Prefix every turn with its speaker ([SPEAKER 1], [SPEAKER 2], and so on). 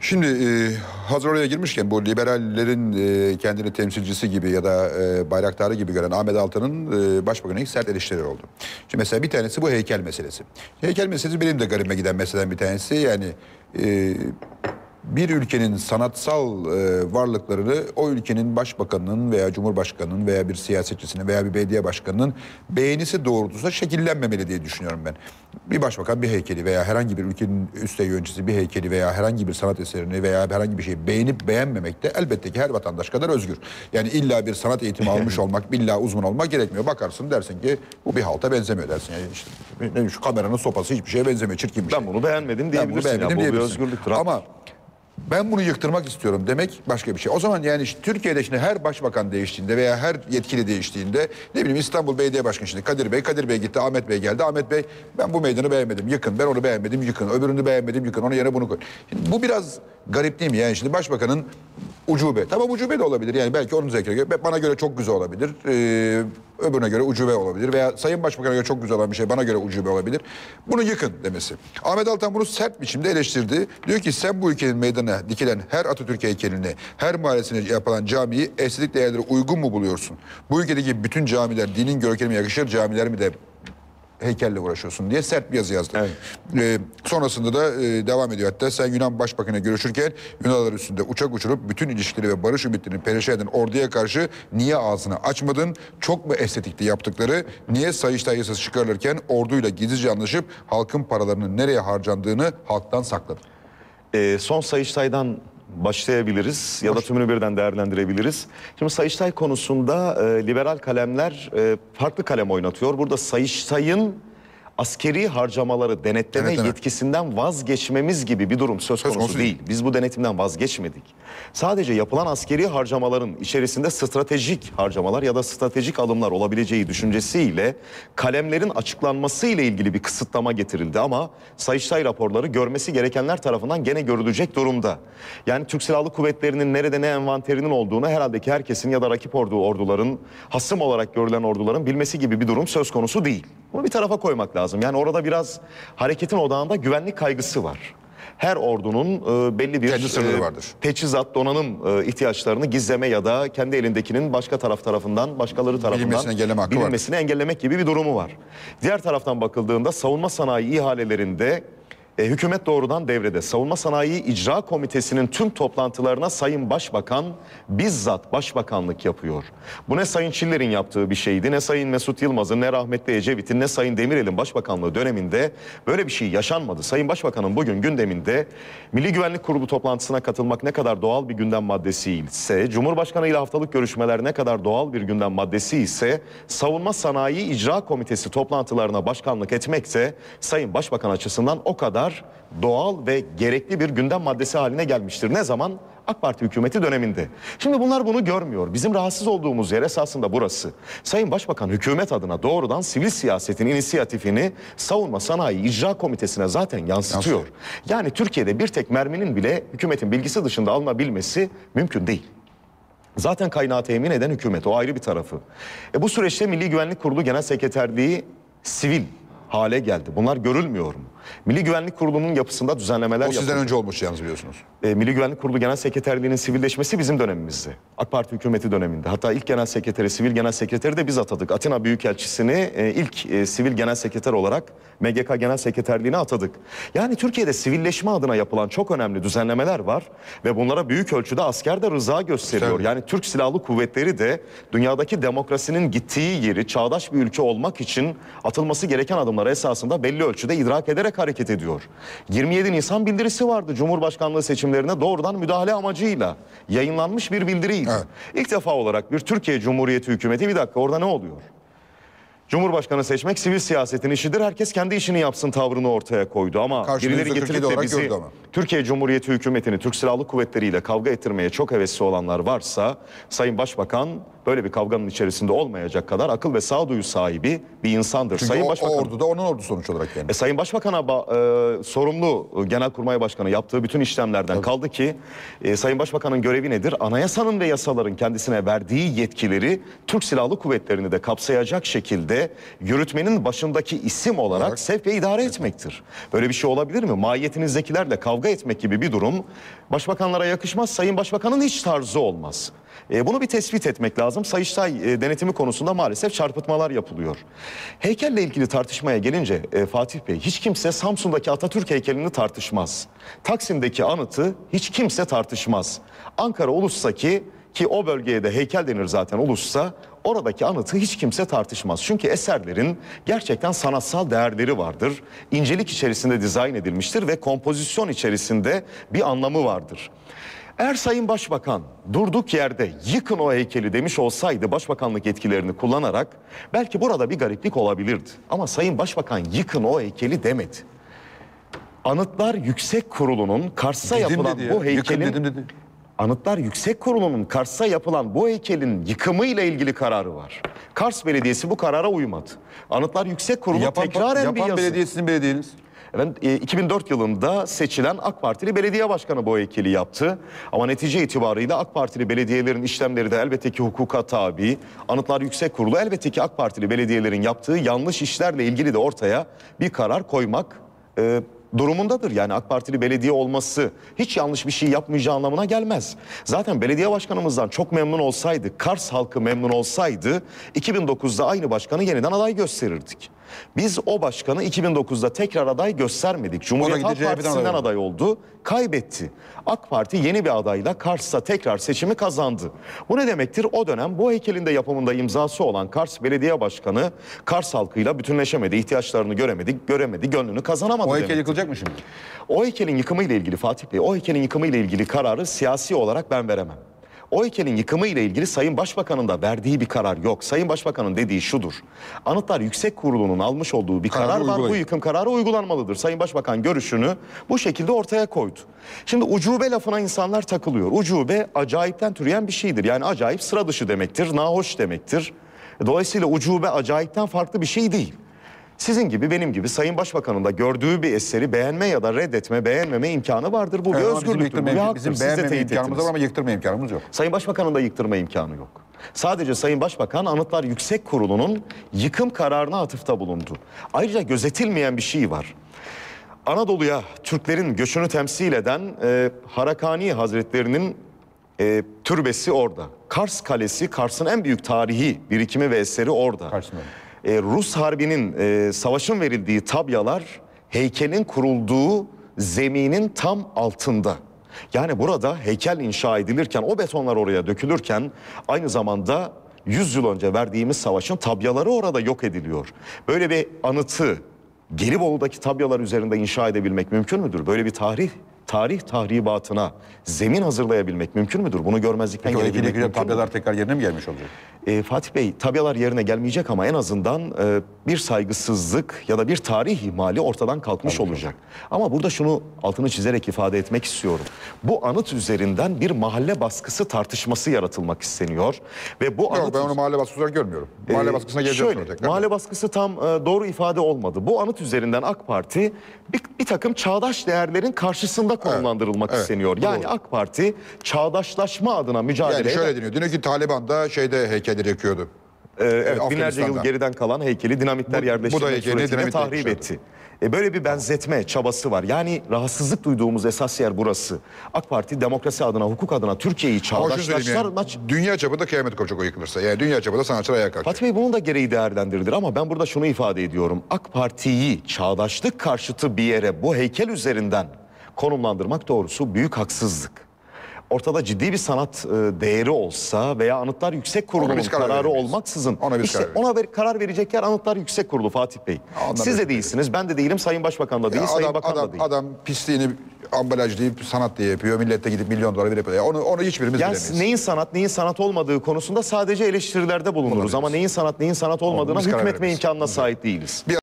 [SPEAKER 1] Şimdi e, hazır oraya girmişken bu liberallerin e, kendini temsilcisi gibi ya da e, bayraktarı gibi gören Ahmet Altan'ın e, başbakanı ilk sert eleştirileri oldu. Şimdi mesela bir tanesi bu heykel meselesi. Heykel meselesi benim de garibime giden meseleden bir tanesi. Yani e, bir ülkenin sanatsal e, varlıklarını o ülkenin başbakanının veya cumhurbaşkanının veya bir siyasetçisinin veya bir belediye başkanının beğenisi doğrultusunda şekillenmemeli diye düşünüyorum ben. Bir başbakan bir heykeli veya herhangi bir ülkenin üst yöneticisi bir heykeli veya herhangi bir sanat eserini veya herhangi bir şeyi beğenip beğenmemekte elbette ki her vatandaş kadar özgür. Yani illa bir sanat eğitimi almış olmak, illa uzman olmak gerekmiyor. Bakarsın dersin ki bu bir halta benzemiyor dersin. Yani işte, ne- şu kameranın sopası hiçbir şeye benzemiyor. Çirkin bir şey.
[SPEAKER 2] Ben bunu beğenmedim
[SPEAKER 1] Ben bunu
[SPEAKER 2] diyebilirsin. ya.
[SPEAKER 1] beğenmedim
[SPEAKER 2] Bu bir
[SPEAKER 1] diyebilirsin.
[SPEAKER 2] özgürlüktür.
[SPEAKER 1] Ama ben bunu yıktırmak istiyorum demek başka bir şey. O zaman yani işte Türkiye'de şimdi her başbakan değiştiğinde veya her yetkili değiştiğinde ne bileyim İstanbul Belediye Başkanı şimdi Kadir Bey, Kadir Bey gitti, Ahmet Bey geldi. Ahmet Bey ben bu meydanı beğenmedim, yıkın. Ben onu beğenmedim, yıkın. Öbürünü beğenmedim, yıkın. Onun yerine bunu koy. Şimdi bu biraz garip değil mi? Yani şimdi başbakanın ucube. Tamam ucube de olabilir. Yani belki onun zevkine göre. Bana göre çok güzel olabilir. Ee, öbürüne göre ucube olabilir. Veya Sayın Başbakan'a göre çok güzel olan bir şey bana göre ucube olabilir. Bunu yıkın demesi. Ahmet Altan bunu sert biçimde eleştirdi. Diyor ki sen bu ülkenin dikilen her Atatürk heykelini, her mahallesine yapılan camiyi estetik değerlere uygun mu buluyorsun? Bu ülkedeki bütün camiler dinin görkemine yakışır camiler mi de heykelle uğraşıyorsun diye sert bir yazı yazdı. Ee, sonrasında da e, devam ediyor hatta sen Yunan Başbakanı görüşürken Yunanlar üstünde uçak uçurup bütün ilişkileri ve barış ümitlerini perişan eden orduya karşı niye ağzını açmadın? Çok mu estetikti yaptıkları? Niye Sayıştay yasası çıkarılırken orduyla gizlice anlaşıp halkın paralarının nereye harcandığını halktan sakladın?
[SPEAKER 2] Ee, son Sayıştay'dan başlayabiliriz ya da tümünü birden değerlendirebiliriz. Şimdi Sayıştay konusunda e, liberal kalemler e, farklı kalem oynatıyor. Burada Sayıştay'ın askeri harcamaları denetleme
[SPEAKER 1] Denetleme.
[SPEAKER 2] yetkisinden vazgeçmemiz gibi bir durum söz, konusu,
[SPEAKER 1] konusu
[SPEAKER 2] değil.
[SPEAKER 1] değil.
[SPEAKER 2] Biz bu denetimden vazgeçmedik. Sadece yapılan askeri harcamaların içerisinde stratejik harcamalar ya da stratejik alımlar olabileceği düşüncesiyle kalemlerin açıklanması ile ilgili bir kısıtlama getirildi ama Sayıştay raporları görmesi gerekenler tarafından gene görülecek durumda. Yani Türk Silahlı Kuvvetleri'nin nerede ne envanterinin olduğunu herhalde ki herkesin ya da rakip ordu orduların hasım olarak görülen orduların bilmesi gibi bir durum söz konusu değil. Bunu bir tarafa koymak lazım. Yani orada biraz hareketin odağında güvenlik kaygısı var. Her ordunun e, belli bir
[SPEAKER 1] Kendi sınırı
[SPEAKER 2] e,
[SPEAKER 1] vardır.
[SPEAKER 2] teçhizat, donanım e, ihtiyaçlarını gizleme ya da kendi elindekinin başka taraf tarafından, başkaları tarafından
[SPEAKER 1] Bilinmesini engelleme hakkı
[SPEAKER 2] bilinmesini engellemek gibi bir durumu var. Diğer taraftan bakıldığında savunma sanayi ihalelerinde e, hükümet doğrudan devrede. Savunma Sanayi İcra Komitesi'nin tüm toplantılarına Sayın Başbakan bizzat başbakanlık yapıyor. Bu ne Sayın Çiller'in yaptığı bir şeydi, ne Sayın Mesut Yılmaz'ın, ne rahmetli Ecevit'in, ne Sayın Demirel'in başbakanlığı döneminde böyle bir şey yaşanmadı. Sayın Başbakan'ın bugün gündeminde Milli Güvenlik Kurulu toplantısına katılmak ne kadar doğal bir gündem maddesi ise, Cumhurbaşkanı ile haftalık görüşmeler ne kadar doğal bir gündem maddesi ise, Savunma Sanayi İcra Komitesi toplantılarına başkanlık etmekse Sayın Başbakan açısından o kadar doğal ve gerekli bir gündem maddesi haline gelmiştir. Ne zaman? AK Parti hükümeti döneminde. Şimdi bunlar bunu görmüyor. Bizim rahatsız olduğumuz yer esasında burası. Sayın Başbakan hükümet adına doğrudan sivil siyasetin inisiyatifini Savunma Sanayi İcra Komitesi'ne zaten yansıtıyor. Yani Türkiye'de bir tek merminin bile hükümetin bilgisi dışında alınabilmesi mümkün değil. Zaten kaynağı temin eden hükümet o ayrı bir tarafı. E bu süreçte Milli Güvenlik Kurulu Genel Sekreterliği sivil hale geldi. Bunlar görülmüyor mu? Milli Güvenlik Kurulu'nun yapısında düzenlemeler
[SPEAKER 1] O sizden
[SPEAKER 2] yapıldı.
[SPEAKER 1] önce olmuş yalnız biliyorsunuz.
[SPEAKER 2] E, Milli Güvenlik Kurulu Genel Sekreterliğinin sivilleşmesi bizim dönemimizde. AK Parti hükümeti döneminde. Hatta ilk genel sekreteri, sivil genel sekreteri de biz atadık. Atina Büyükelçisini e, ilk e, sivil genel sekreter olarak MGK Genel Sekreterliğine atadık. Yani Türkiye'de sivilleşme adına yapılan çok önemli düzenlemeler var ve bunlara büyük ölçüde asker de rıza gösteriyor.
[SPEAKER 1] Tabii.
[SPEAKER 2] Yani Türk Silahlı Kuvvetleri de dünyadaki demokrasinin gittiği yeri çağdaş bir ülke olmak için atılması gereken adımları esasında belli ölçüde idrak ederek hareket ediyor. 27 Nisan bildirisi vardı Cumhurbaşkanlığı seçimlerine doğrudan müdahale amacıyla yayınlanmış bir bildiriydi.
[SPEAKER 1] Evet.
[SPEAKER 2] İlk defa olarak bir Türkiye Cumhuriyeti hükümeti bir dakika orada ne oluyor? Cumhurbaşkanı seçmek sivil siyasetin işidir. Herkes kendi işini yapsın tavrını ortaya koydu ama
[SPEAKER 1] Karşılığı
[SPEAKER 2] birileri
[SPEAKER 1] %47
[SPEAKER 2] getirip de bizi. Türkiye Cumhuriyeti hükümetini Türk Silahlı Kuvvetleri ile kavga ettirmeye çok hevesli olanlar varsa Sayın Başbakan böyle bir kavganın içerisinde olmayacak kadar akıl ve sağduyu sahibi bir insandır.
[SPEAKER 1] Çünkü
[SPEAKER 2] Sayın
[SPEAKER 1] o,
[SPEAKER 2] Başbakan
[SPEAKER 1] o ordu da onun ordu sonuç olarak yani.
[SPEAKER 2] e, Sayın Başbakan'a ba- e, sorumlu e, Genelkurmay Başkanı yaptığı bütün işlemlerden kaldı ki e, Sayın Başbakan'ın görevi nedir? Anayasanın ve yasaların kendisine verdiği yetkileri Türk Silahlı Kuvvetleri'ni de kapsayacak şekilde yürütmenin başındaki isim olarak
[SPEAKER 1] Olarak.
[SPEAKER 2] sevk ve idare etmektir. Böyle bir şey olabilir mi? Mahiyetinizdekilerle kavga etmek gibi bir durum başbakanlara yakışmaz. Sayın Başbakan'ın hiç tarzı olmaz. E, bunu bir tespit etmek lazım. Sayıştay e, denetimi konusunda maalesef çarpıtmalar yapılıyor. Heykelle ilgili tartışmaya gelince e, Fatih Bey hiç kimse Samsun'daki Atatürk heykelini tartışmaz. Taksim'deki anıtı hiç kimse tartışmaz. Ankara Ulus'taki ki o bölgeye de heykel denir zaten Ulus'sa oradaki anıtı hiç kimse tartışmaz. Çünkü eserlerin gerçekten sanatsal değerleri vardır. İncelik içerisinde dizayn edilmiştir ve kompozisyon içerisinde bir anlamı vardır. Eğer Sayın Başbakan durduk yerde yıkın o heykeli demiş olsaydı başbakanlık yetkilerini kullanarak belki burada bir gariplik olabilirdi. Ama Sayın Başbakan yıkın o heykeli demedi. Anıtlar Yüksek Kurulu'nun
[SPEAKER 1] Dedim
[SPEAKER 2] yapılan
[SPEAKER 1] dedi ya,
[SPEAKER 2] bu
[SPEAKER 1] yıkın
[SPEAKER 2] heykelin
[SPEAKER 1] dedim dedi.
[SPEAKER 2] Anıtlar Yüksek Kurulu'nun Kars'ta yapılan bu heykelin yıkımı ile ilgili kararı var. Kars Belediyesi bu karara uymadı. Anıtlar Yüksek Kurulu
[SPEAKER 1] Yapan,
[SPEAKER 2] tekraren bir
[SPEAKER 1] yapan
[SPEAKER 2] yazı.
[SPEAKER 1] belediye sizin belediyeniz.
[SPEAKER 2] Efendim, e, 2004 yılında seçilen AK Partili belediye başkanı bu heykeli yaptı. Ama netice itibarıyla AK Partili belediyelerin işlemleri de elbette ki hukuka tabi. Anıtlar Yüksek Kurulu elbette ki AK Partili belediyelerin yaptığı yanlış işlerle ilgili de ortaya bir karar koymak e, durumundadır. Yani AK Partili belediye olması hiç yanlış bir şey yapmayacağı anlamına gelmez. Zaten belediye başkanımızdan çok memnun olsaydı, Kars halkı memnun olsaydı 2009'da aynı başkanı yeniden aday gösterirdik. Biz o başkanı 2009'da tekrar aday göstermedik. Cumhuriyet Halk Partisi'nden
[SPEAKER 1] aday oldu.
[SPEAKER 2] aday oldu, kaybetti. AK Parti yeni bir adayla Kars'ta tekrar seçimi kazandı. Bu ne demektir? O dönem bu heykelin de yapımında imzası olan Kars Belediye Başkanı Kars halkıyla bütünleşemedi, ihtiyaçlarını göremedi, göremedi, gönlünü kazanamadı
[SPEAKER 1] O
[SPEAKER 2] demek.
[SPEAKER 1] heykel yıkılacak mı şimdi?
[SPEAKER 2] O heykelin yıkımı ile ilgili Fatih Bey, o heykelin yıkımı ile ilgili kararı siyasi olarak ben veremem. O heykelin yıkımı ile ilgili Sayın Başbakan'ın da verdiği bir karar yok. Sayın Başbakan'ın dediği şudur. Anıtlar Yüksek Kurulu'nun almış olduğu bir
[SPEAKER 1] Kararı
[SPEAKER 2] karar var. Bu
[SPEAKER 1] uygulayın.
[SPEAKER 2] yıkım kararı uygulanmalıdır. Sayın Başbakan görüşünü bu şekilde ortaya koydu. Şimdi ucube lafına insanlar takılıyor. Ucube acayipten türeyen bir şeydir. Yani acayip sıra dışı demektir, nahoş demektir. Dolayısıyla ucube acayipten farklı bir şey değil. Sizin gibi benim gibi Sayın Başbakan'ın da gördüğü bir eseri beğenme ya da reddetme, beğenmeme imkanı vardır. Bu bir
[SPEAKER 1] Evet, bizim,
[SPEAKER 2] özgürlüktür, bu bir haktır.
[SPEAKER 1] bizim beğenmeme imkanımız var ama yıktırma imkanımız yok.
[SPEAKER 2] Sayın Başbakan'ın da yıktırma imkanı yok. Sadece Sayın Başbakan Anıtlar Yüksek Kurulu'nun yıkım kararına atıfta bulundu. Ayrıca gözetilmeyen bir şey var. Anadolu'ya Türklerin göçünü temsil eden e, Harakani Hazretlerinin e, türbesi orada. Kars Kalesi, Kars'ın en büyük tarihi birikimi ve eseri orada.
[SPEAKER 1] Karşısında.
[SPEAKER 2] E, Rus Harbi'nin e, savaşın verildiği tabyalar heykelin kurulduğu zeminin tam altında. Yani burada heykel inşa edilirken o betonlar oraya dökülürken aynı zamanda 100 yıl önce verdiğimiz savaşın tabyaları orada yok ediliyor. Böyle bir anıtı Gelibolu'daki tabyalar üzerinde inşa edebilmek mümkün müdür? Böyle bir tarih tarih tahribatına zemin hazırlayabilmek mümkün müdür? Bunu görmezlikten
[SPEAKER 1] Peki
[SPEAKER 2] gelebilmek mümkün
[SPEAKER 1] tabyalar tekrar yerine mi gelmiş olacak?
[SPEAKER 2] E, Fatih Bey tabyalar yerine gelmeyecek ama en azından e, bir saygısızlık ya da bir tarih ihmali ortadan kalkmış olacak. Ama burada şunu altını çizerek ifade etmek istiyorum. Bu anıt üzerinden bir mahalle baskısı tartışması yaratılmak isteniyor ve bu
[SPEAKER 1] Yok
[SPEAKER 2] anıt
[SPEAKER 1] ben onu mahalle baskısı olarak görmüyorum. Mahalle
[SPEAKER 2] ee,
[SPEAKER 1] baskısına geleceğim
[SPEAKER 2] şöyle,
[SPEAKER 1] tekrar.
[SPEAKER 2] Mahalle baskısı tam e, doğru ifade olmadı. Bu anıt üzerinden AK Parti bir, bir takım çağdaş değerlerin karşısında konumlandırılmak
[SPEAKER 1] evet,
[SPEAKER 2] isteniyor. Yani
[SPEAKER 1] doğru.
[SPEAKER 2] AK Parti çağdaşlaşma adına mücadele
[SPEAKER 1] Yani şöyle deniyor. Dün ki Taliban da şeyde heykelleri yakıyordu.
[SPEAKER 2] Ee, evet, binlerce yıl geriden kalan heykeli dinamitler
[SPEAKER 1] Bu-
[SPEAKER 2] yerleştirmek
[SPEAKER 1] bu da heykelini
[SPEAKER 2] suretiyle tahrip etti. E, böyle bir benzetme çabası var. Yani rahatsızlık duyduğumuz esas yer burası. AK Parti demokrasi adına, hukuk adına Türkiye'yi çağdaşlaştırmak...
[SPEAKER 1] yani, dünya çapında kıyamet kopacak o yıkılırsa. Yani dünya çapında sanatçılar ayağa kalkacak.
[SPEAKER 2] Fatih Bey bunun da gereği değerlendirilir ama ben burada şunu ifade ediyorum. AK Parti'yi çağdaşlık karşıtı bir yere bu heykel üzerinden konumlandırmak doğrusu büyük haksızlık. Ortada ciddi bir sanat e, değeri olsa veya Anıtlar Yüksek Kurulu'nun
[SPEAKER 1] karar
[SPEAKER 2] kararı olmaksızın
[SPEAKER 1] Ona biz
[SPEAKER 2] işte
[SPEAKER 1] karar
[SPEAKER 2] ona ver- karar verecek yer Anıtlar Yüksek Kurulu Fatih Bey.
[SPEAKER 1] Ondan
[SPEAKER 2] Siz de değilsiniz, ben de değilim, Sayın Başbakan da değil,
[SPEAKER 1] Ya
[SPEAKER 2] Sayın
[SPEAKER 1] adam,
[SPEAKER 2] Bakan da
[SPEAKER 1] adam,
[SPEAKER 2] değil.
[SPEAKER 1] adam pisliğini ambalajlayıp sanat diye yapıyor. Millet de gidip milyon dolar verip yapıyor. Onu, onu hiçbirimiz
[SPEAKER 2] Yani
[SPEAKER 1] bilemeyiz.
[SPEAKER 2] neyin sanat, neyin sanat olmadığı konusunda sadece eleştirilerde bulunuruz. Ama neyin sanat, neyin sanat olmadığına hükmetme
[SPEAKER 1] veririz.
[SPEAKER 2] imkanına sahip değiliz.